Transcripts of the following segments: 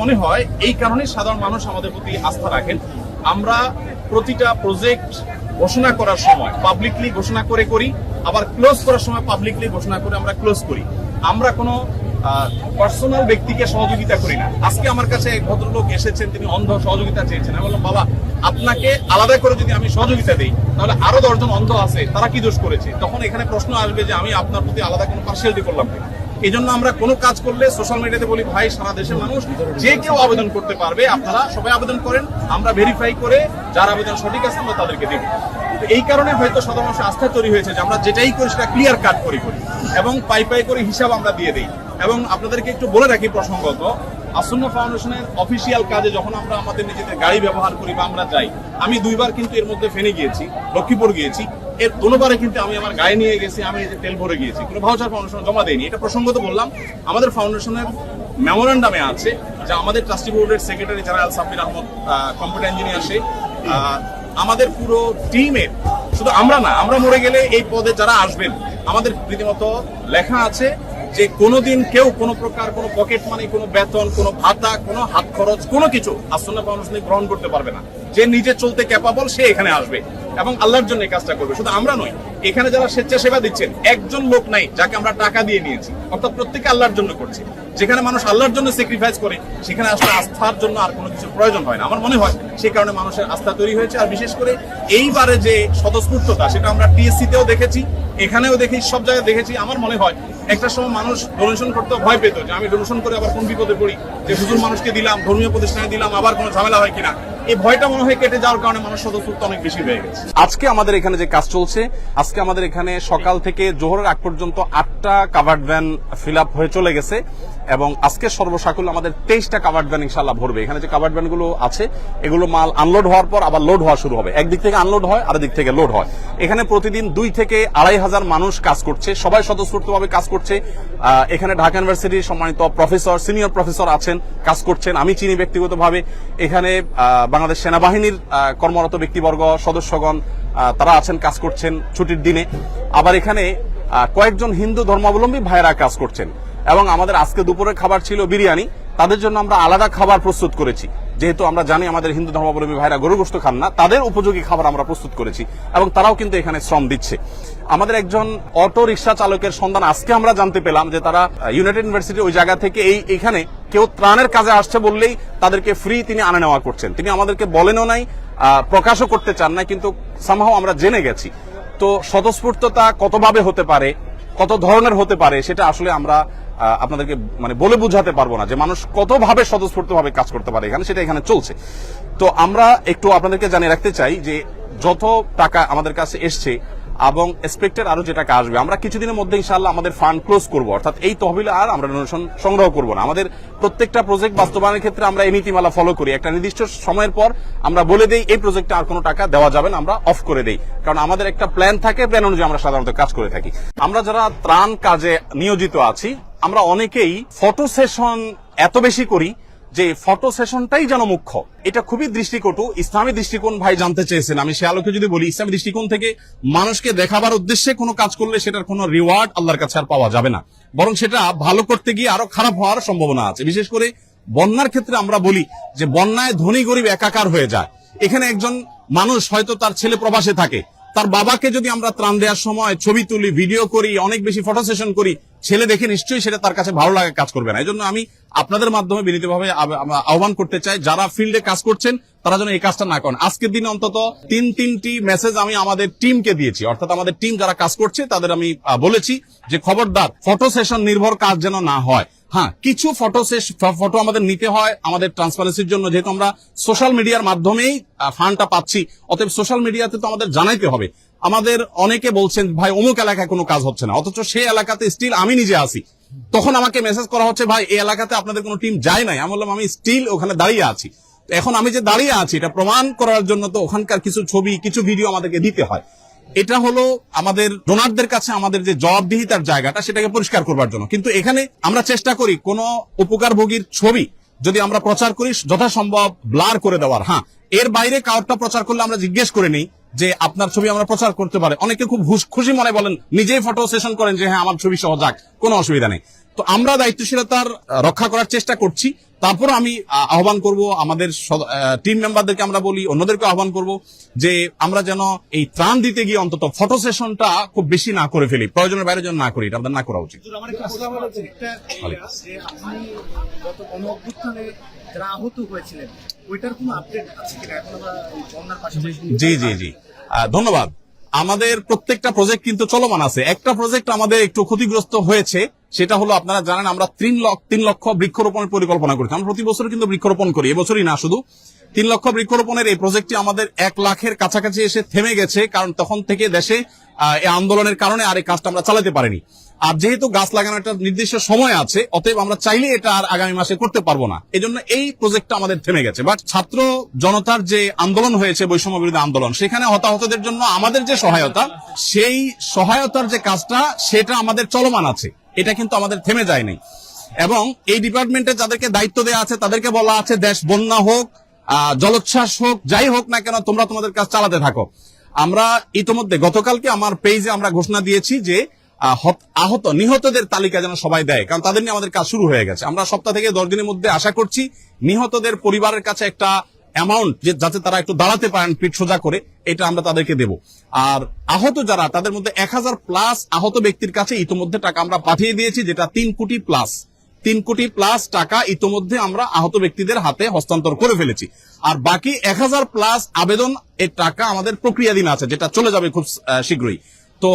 মনে হয়, এই কারণে সাধারণ মানুষ আমাদের প্রতি আস্থা রাখেন। আমরা প্রতিটা প্রজেক্ট ঘোষণা করার সময় পাবলিকলি ঘোষণা করে করি, আবার ক্লোজ করার সময় পাবলিকলি ঘোষণা করে আমরা ক্লোজ করি। আমরা কোনো পার্সোনাল ব্যক্তিকে সহযোগিতা করি না। আজকে আমার কাছে এক ভদ্রলোক এসেছেন, তিনি অন্ধ সহযোগিতা চেয়েছেন। আমি বললাম, বাবা, আপনাকে আলাদা করে যদি আমি সহযোগিতা দিই, তাহলে আরও দশজন অন্ধ আছে, তারা কি দোষ করেছে? তখন এখানে প্রশ্ন আসবে যে, আমি আপনার প্রতি আলাদা কোনো পার্সিয়ালিটি করলাম কিনা? এই জন্য আমরা কোনো কাজ করলে সোশ্যাল মিডিয়াতে বলি, ভাই, সারা দেশের মানুষ যে কেউ আবেদন করতে পারবে, আপনারা সবাই আবেদন করেন, আমরা ভেরিফাই করে যার আবেদন সঠিক আছে আমরা তাদেরকে দেব। এই কারণে হয়তো সাধারণ আস্থা তৈরি হয়েছে যে আমরা যেটাই করি সেটা ক্লিয়ার কাট করি করি। এবং পাই পাই করে হিসাব আমরা দিয়ে দিই। এবং আপনাদেরকে একটু বলে রাখি প্রসঙ্গত, আসন্ন ফাউন্ডেশনের অফিসিয়াল কাজে যখন আমরা আমাদের নিজেদের গাড়ি ব্যবহার করি বা আমরা যাই, আমি দুইবার কিন্তু এর মধ্যে ফেনে গিয়েছি, লক্ষ্মীপুর গিয়েছি। এর দুবারে কিন্তু আমি আমার গায়ে নিয়ে গেছি, আমি যে তেল ভরে গিয়েছি। কোনো ভাউচার ফাউন্ডেশন জমা দেয়নি। এটা প্রসঙ্গত বললাম, আমাদের ফাউন্ডেশনের মেমোরান্ডামে আছে যে আমাদের ট্রাস্টি বোর্ডের secretary general Sabbir Ahmed computer engineer সে আমাদের পুরো টিমের শুধু আমরা না, আমরা মরে গেলে এই পদে যারা আসবেন, আমাদের রীতিমতো লেখা আছে যে কোনোদিন কেউ কোনো প্রকার কোনো পকেট মানি কোনো বেতন, কোনো ভাতা, কোনো হাত খরচ, কোনো কিছু আসন্ন ফাউন্ডেশনে গ্রহণ করতে পারবে না। যে নিজে চলতে ক্যাপাবল সে এখানে আসবে। এবং আল্লাহর জন্য কাজটা করবে। শুধু আমরা নই এখানে যারা স্বেচ্ছাসেবা দিচ্ছেন, একজন লোক নাই যাকে আমরা টাকা দিয়ে নিয়েছি, অর্থাৎ প্রত্যেকে আল্লাহর জন্য করছি। যেখানে মানুষ আল্লাহর জন্য স্যাক্রিফাইস করে, সেখানে আসলে আস্থার জন্য আর কোনো কিছু প্রয়োজন হয় না। আমার মনে হয় সেই কারণে মানুষের আস্থা তৈরি হয়েছে। আর বিশেষ করে এইবারে যে স্বতঃস্ফূর্ততা, সেটা আমরা টিএসসি তেও দেখেছি, এখানেও দেখি সব জায়গায় দেখেছি। আমার মনে হয় একটা সময় মানুষ ডোনেশন করতে ভয় পেত যে আমি ডোনেশন করে আবার কোন বিপদে পড়ি, যে হুজুর মানুষকে দিলাম, ধর্মীয় প্রতিষ্ঠানে দিলাম, আবার কোনো ঝামেলা হয় কিনা। এই ভয়টা মনে হয় কেটে যাওয়ার কারণে মানুষ স্বতঃস্ফূর্ত অনেক বেশি হয়ে গেছে। আজকে আমাদের এখানে যে কাজ চলছে, আজকে আমাদের এখানে সকাল থেকে জোহরের আগ পর্যন্ত আটটা কাভার্ড ভ্যান ফিল হয়ে চলে গেছে এবং আজকে সর্বসাকুল আমাদের তেইশটা কাভার্ড ভ্যান ইনশাল্লাহ ভরবে। এখানে যে কাভার্ড ভ্যানগুলো আছে, এগুলো মাল আনলোড হওয়ার পর আবার লোড হওয়া শুরু হবে। একদিক থেকে আনলোড হয় আর দিক থেকে লোড হয়। এখানে প্রতিদিন দুই থেকে আড়াই হাজার মানুষ কাজ করছে, সবাই স্বতঃস্ফূর্তভাবে কাজ করছে। এখানে ঢাকা ইউনিভার্সিটির সম্মানিত প্রফেসর সিনিয়র প্রফেসর আছেন, কাজ করছেন। আমি চিনি ব্যক্তিগতভাবে। এখানে বাংলাদেশ সেনাবাহিনীর কর্মরত ব্যক্তিবর্গ, সদস্যগণ তারা আছেন, কাজ করছেন ছুটির দিনে। আবার এখানে কয়েকজন হিন্দু ধর্মাবলম্বী ভাইয়েরা কাজ করছেন। এবং আমাদের আজকে দুপুরের খাবার ছিল বিরিয়ানি। তাদের জন্য আমরা আলাদা খাবার প্রস্তুত করেছি। যেহেতু আমরা জানি আমাদের হিন্দু ধর্মাবলম্বী ভাইরা গরু গোস্ত খান না, তাদের উপযোগী খাবার আমরা প্রস্তুত করেছি এবং তারাও কিন্তু এখানে শ্রম দিচ্ছে। আমাদের একজন অটো রিক্সা চালকের সন্ধান আজকে আমরা জানতে পেলাম যে তারা ইউনাইটেড ইউনিভার্সিটি ওই জায়গা থেকে এই, এখানে কেউ ত্রাণের কাজে আসছে বললেই তাদেরকে ফ্রি তিনি আনা নেওয়া করছেন। তিনি আমাদেরকে বলেনও নাই প্রকাশও করতে চান না কিন্তু সামহাও আমরা জেনে গেছি। তো স্বতঃস্ফূর্ততা কতভাবে হতে পারে, কত ধরনের হতে পারে, সেটা আসলে আমরা আপনাদেরকে মানে বলে বুঝাতে পারব না যে মানুষ কতভাবে স্বতঃস্ফূর্ত ভাবে কাজ করতে পারে এখানে, সেটা এখানে চলছে। তো আমরা একটু আপনাদেরকে জানিয়ে রাখতে চাই যে যত টাকা আমাদের কাছে এসছে এবং এক্সপেক্টেড আরও যে টাকা আসবে, আমরা কিছুদিনের মধ্যে ইনশাল্লাহ আমাদের ফান্ড ক্লোজ করব। অর্থাৎ এই তহবিলে আর আমরা ডোনেশন সংগ্রহ করব না। আমাদের প্রত্যেকটা প্রজেক্ট বাস্তবায়নের ক্ষেত্রে আমরা এই নীতিমালা ফলো করি। একটা নির্দিষ্ট সময়ের পর আমরা বলে দেই, এই প্রজেক্টে আর কোনো টাকা দেওয়া যাবে না, আমরা অফ করে দেই। কারণ আমাদের একটা প্ল্যান থাকে প্ল্যান অনুযায়ী আমরা সাধারণত কাজ করে থাকি। আমরা যারা ত্রাণ কাজে নিয়োজিত আছি, আমরা অনেকেই ফটো সেশন এত বেশি করি যে ফটো সেশনটাই যেন মুখ্য। এটা খুবই দৃষ্টিকটু ইসলামী দৃষ্টিকোণ ভাই জানতে চেয়েছেন। আমি সে আলোকে যদি বলি, ইসলামী দৃষ্টিকোণ থেকে মানুষকে দেখাবার উদ্দেশ্যে কোনো কাজ করলে সেটার কোনো রিওয়ার্ড আল্লাহর কাছে আর পাওয়া যাবে না। বরং সেটা ভালো করতে গিয়ে আরও খারাপ হওয়ার সম্ভাবনা আছে। বিশেষ করে বন্যার ক্ষেত্রে আমরা বলি যে, বন্যায় ধনী গরিব একাকার হয়ে যায়। এখানে একজন মানুষ হয়তো তার ছেলে প্রবাসে থাকে। তার বাবাকে যদি আমরা ত্রাণ দেওয়ার সময় ছবি তুলি ভিডিও করি, অনেক বেশি ফটো সেশন করি, ছেলে দেখে নিশ্চয়ই সেটা তার কাছে ভালো লাগে কাজ করবে না। এই জন্য আমি আপনাদের মাধ্যমে বিনীতভাবে আহ্বান করতে চাই, যারা ফিল্ডে কাজ করছেন, তারা যেন এই কাজটা না করেন। আজকের দিনে অন্তত তিন, তিনটি মেসেজ আমি আমাদের টিমকে দিয়েছি। অর্থাৎ আমাদের টিম যারা কাজ করছে, তাদের আমি বলেছি যে, খবরদার ফটো সেশন নির্ভর কাজ যেন না হয়। হ্যাঁ কিছু ফটো ফটো আমাদের নিতে হয় আমাদের ট্রান্সপারেন্সির জন্য, যেহেতু আমরা সোশ্যাল মিডিয়ার মাধ্যমেই ফান্ডটা পাচ্ছি। অতএব সোশ্যাল মিডিয়াতে তো আমাদের জানাইতে হবে। আমাদের অনেকে বলছেন, ভাই, অমুক এলাকায় কোনো কাজ হচ্ছে না। অথচ সেই এলাকাতে স্টিল আমি নিজে আসি তখন আমাকে মেসেজ করা হচ্ছে, ভাই, এই এলাকাতে আপনাদের কোনো টিম যায় নাই। আমি বললাম, আমি স্টিল ওখানে দাঁড়িয়ে আছি। এখন আমি যে দাঁড়িয়ে আছি, এটা প্রমাণ করার জন্য তো ওখানকার কিছু ছবি, কিছু ভিডিও আমাদেরকে দিতে হয়। এটা হলো আমাদের ডোনারদের কাছে আমাদের যে জবাবদিহিতার জায়গাটা, সেটাকে পরিষ্কার করবার জন্য। কিন্তু এখানে আমরা চেষ্টা করি কোন উপকারভোগীর ছবি যদি আমরা প্রচার করি, যথাসম্ভব ব্লার করে দেওয়ার। হ্যাঁ এর বাইরে কাউরটা প্রচার করলে আমরা জিজ্ঞেস করে নিই। যে আপনার ছবি আমরা প্রচার করতে পারে। অনেকে খুব খুশি মনে বলেন নিজেই ফটো সেশন করেন যে হ্যাঁ আমার ছবি সহ যাক কোনো অসুবিধা নেই। তো আমরা দায়িত্বশীলতার রক্ষা করার চেষ্টা করছি। তারপর আমি আহ্বান করব আমাদের টিম মেম্বারদেরকে আমরা বলি অন্যদেরকে আহ্বান করব যে আমরা যেন এই ত্রাণ দিতে গিয়ে অন্তত ফটো সেশনটা খুব বেশি না করে ফেলি। প্রয়োজনের বাইরে যেন না করি এটা আমাদের না করা উচিত। যারা আহত হয়েছিলেন, ওইটার কোনো আপডেট আছে কিনা? এখন বন্যার জি জি জি ধন্যবাদ। আমাদের প্রত্যেকটা প্রজেক্ট কিন্তু চলমান আছে। একটা প্রজেক্ট আমাদের একটু ক্ষতিগ্রস্ত হয়েছে, সেটা হলো আপনারা জানেন, আমরা তিন লক্ষ তিন লক্ষ বৃক্ষরোপণের পরিকল্পনা করেছি। আমরা প্রতি বছর কিন্তু বৃক্ষরোপণ করি। এবছরই না, শুধু তিন লক্ষ বৃক্ষরোপণের এই প্রজেক্টটি আমাদের এক লাখের কাছাকাছি এসে থেমে গেছে, কারণ তখন থেকে দেশে এই আন্দোলনের কারণে আর এই কাজটা আমরা চালাতে পারিনি। আর যেহেতু গাছ লাগানোর একটা নির্দিষ্ট সময় আছে, অতএব আমরা চাইলে এটা আর আগামী মাসে করতে পারব না। এই জন্য এই প্রজেক্টটা আমাদের থেমে গেছে। বাট ছাত্র জনতার যে আন্দোলন হয়েছে, বৈষম্য বিরোধী আন্দোলন, সেখানে হতাহতদের জন্য আমাদের যে সহায়তা, সেই সহায়তার যে কাজটা, সেটা আমাদের চলমান আছে। এটা কিন্তু আমাদের থেমে যায়নি। এবং এই ডিপার্টমেন্টে যাদেরকে দায়িত্ব দেওয়া আছে, তাদেরকে বলা আছে, দেশ বন্যা হোক জলোচ্ছ্বাস হোক, যাই হোক না কেন, তোমরা তোমাদের কাজ চালাতে থাকো। আমরা ইতোমধ্যে গতকালকে আমার পেজে আমরা ঘোষণা দিয়েছি যে আহত, নিহতদের তালিকা যেন সবাই দেয়, কারণ তাদের নিয়ে আমাদের কাজ শুরু হয়ে গেছে। আমরা সপ্তাহ থেকে দশ দিনের মধ্যে আশা করছি, নিহতদের পরিবারের কাছে একটা অ্যামাউন্ট যে যাতে তারা একটু দাঁড়াতে পারেন পিঠ সোজা করে, এটা আমরা তাদেরকে দেব। আর আহত যারা, তাদের মধ্যে এক হাজার প্লাস আহত ব্যক্তির কাছে ইতোমধ্যে টাকা আমরা পাঠিয়ে দিয়েছি, যেটা তিন কোটি প্লাস তিন কোটি প্লাস টাকা ইতোমধ্যে আমরা আহত ব্যক্তিদের হাতে হস্তান্তর করে ফেলেছি। আর বাকি এক হাজার প্লাস আবেদন এর টাকা আমাদের প্রক্রিয়াধীন আছে, যেটা চলে যাবে খুব শীঘ্রই। তো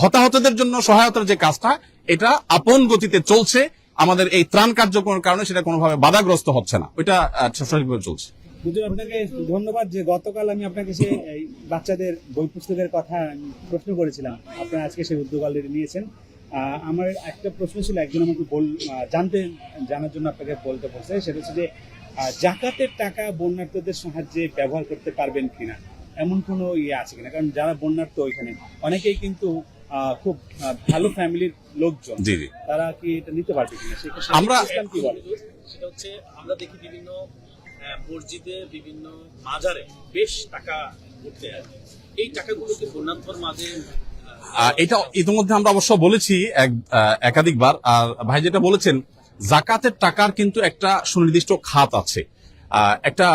হতাহতদের জন্য সহায়তার যে কাজটা, এটা আপন গতিতে চলছে। আমাদের এই ত্রাণ কার্যক্রমের কারণে সেটা কোনোভাবে বাধাগ্রস্ত হচ্ছে না। ওইটা সঠিকভাবে চলছে। আপনাকে ধন্যবাদ যে গতকাল আমি আপনাকে সে বাচ্চাদের বই পুস্তকের কথা প্রশ্ন করেছিলাম। আপনারা আজকে সেই উদ্যোগ নিয়েছেন। আমার একটা প্রশ্ন ছিল একজন আমাকে বল জানতে জানার জন্য আপনাকে বলতে বলছে সেটা হচ্ছে যে জাকাতের টাকা বন্যার্থদের সাহায্যে ব্যবহার করতে পারবেন কিনা? এমন কোনো ইয়ে আছে কিনা? কারণ যারা বন্যার্থ ওইখানে অনেকেই কিন্তু আহ, খুব ভালো ফ্যামিলির লোকজন তারা কি এটা নিতে পারবে কিনা? আমরা- কি বলে? সেটা হচ্ছে আমরা দেখি বিভিন্ন মসজিদে বিভিন্ন মাজারে বেশ টাকা উঠতে আছে এই টাকাগুলোকে বন্যাত্মর মাঝে এটা ইতিমধ্যে আমরা অবশ্য বলেছি এক একাধিকবার। আর ভাই যেটা বলেছেন, জাকাতের টাকার কিন্তু একটা সুনির্দিষ্ট খাত আছে। একটা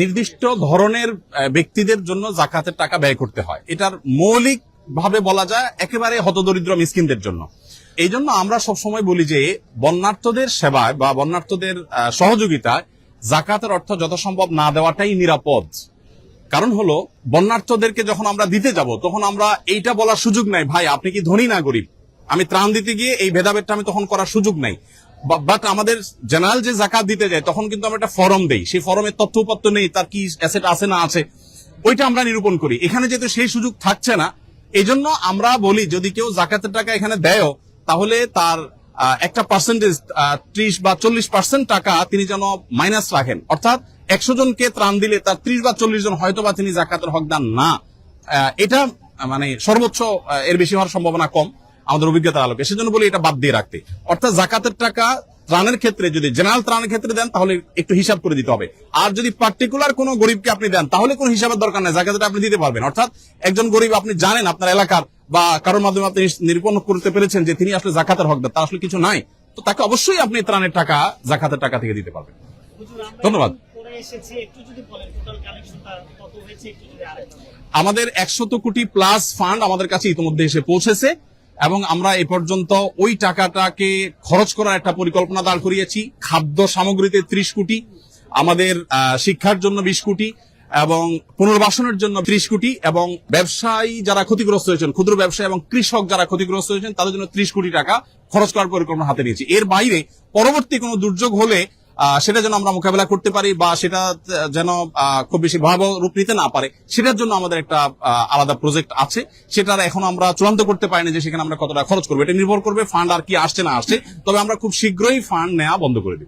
নির্দিষ্ট ধরনের ব্যক্তিদের জন্য জাকাতের টাকা ব্যয় করতে হয়। এটার মৌলিক ভাবে বলা যায় একেবারে হতদরিদ্র মিসকিনদের জন্য। এই জন্য আমরা সবসময় বলি যে, বন্যার্থদের সেবায় বা বন্যার্থদের সহযোগিতায় জাকাতের অর্থ যথাসম্ভব না দেওয়াটাই নিরাপদ। কারণ হলো, বন্যার্থদেরকে যখন আমরা দিতে যাব, তখন আমরা এইটা বলার সুযোগ নাই, ভাই, আপনি কি ধনী না গরিব? আমি ত্রাণ দিতে গিয়ে এই ভেদাভেদটা আমি তখন করার সুযোগ নাই। বাট আমাদের জেনারেল যে জাকাত দিতে যায়, তখন কিন্তু আমরা একটা ফর্ম দেই। সেই ফর্মের তথ্য উপাত্ত নেই, তার কি অ্যাসেট আছে না আছে, ওইটা আমরা নিরূপণ করি। এখানে যেহেতু সেই সুযোগ থাকছে না এই জন্য আমরা বলি, যদি কেউ জাকাতের টাকা এখানে দেয় তাহলে তার একটা পার্সেন্টেজ ত্রিশ বা চল্লিশ পার্সেন্ট টাকা তিনি যেন মাইনাস রাখেন। অর্থাৎ একশো জনকে ত্রাণ দিলে তার ত্রিশ বা চল্লিশ জন হয়তো বা তিনি জাকাতের হকদার না। এটা মানে সর্বোচ্চ এর বেশি হওয়ার সম্ভাবনা কম আমাদের অভিজ্ঞতার আলোকে। সেজন্য বলি এটা বাদ দিয়ে রাখতে। অর্থাৎ জাকাতের টাকা ত্রাণের ক্ষেত্রে যদি জেনারেল ত্রাণের ক্ষেত্রে দেন, তাহলে একটু হিসাব করে দিতে হবে। আর যদি পার্টিকুলার কোনো গরিবকে আপনি দেন, তাহলে কোনো হিসাবের দরকার নেই, জাকাতটা আপনি দিতে পারবেন। অর্থাৎ একজন গরিব, আপনি জানেন আপনার এলাকার বা কারোর মাধ্যমে আপনি নিরূপণ করতে পেরেছেন যে তিনি আসলে জাকাতের হকদার তার আসলে কিছু নাই। তো তাকে অবশ্যই আপনি ত্রাণের টাকা, জাকাতের টাকা থেকে দিতে পারবেন। ধন্যবাদ। আমাদের একশত কোটি প্লাস ফান্ড আমাদের কাছে ইতিমধ্যে এসে পৌঁছেছে এবং আমরা এ পর্যন্ত ওই টাকাটাকে খরচ করার একটা পরিকল্পনা দাঁড় করিয়েছি। খাদ্য সামগ্রীতে ত্রিশ কোটি, আমাদের শিক্ষার জন্য বিশ কোটি এবং পুনর্বাসনের জন্য ত্রিশ কোটি এবং ব্যবসায়ী যারা ক্ষতিগ্রস্ত হয়েছেন, ক্ষুদ্র ব্যবসায়ী এবং কৃষক যারা ক্ষতিগ্রস্ত হয়েছেন, তাদের জন্য ত্রিশ কোটি টাকা খরচ করার পরিকল্পনা হাতে নিয়েছি। এর বাইরে পরবর্তী কোনো দুর্যোগ হলে সেটা যেন আমরা মোকাবেলা করতে পারি বা সেটা যেন খুব বেশি ভয়াবহ রূপ নিতে না পারে, সেটার জন্য আমাদের একটা আলাদা প্রজেক্ট আছে। সেটার এখন আমরা চূড়ান্ত করতে পারিনি যে সেখানে আমরা কতটা খরচ করব। এটা নির্ভর করবে ফান্ড আর কি আসছে না আসছে। তবে আমরা খুব শীঘ্রই ফান্ড নেওয়া বন্ধ করে দিই